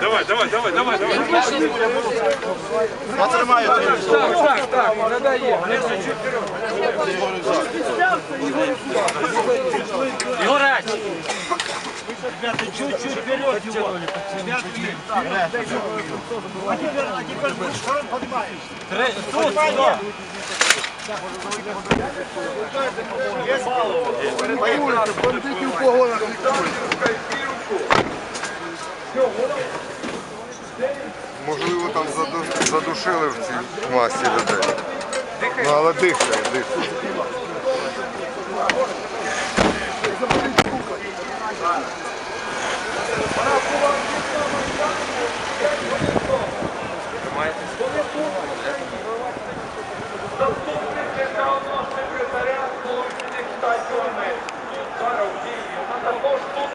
Давай, давай, давай, давай, давай. Потримаю. Так, так, так, надає. Ігорець! Чуть-чуть вперед его. Пятки. А теперь, а теперь будешь поднимаешь. Тут, сюди. Можливо, там задушили в цій масі людей. Ну, але дихає, дихає.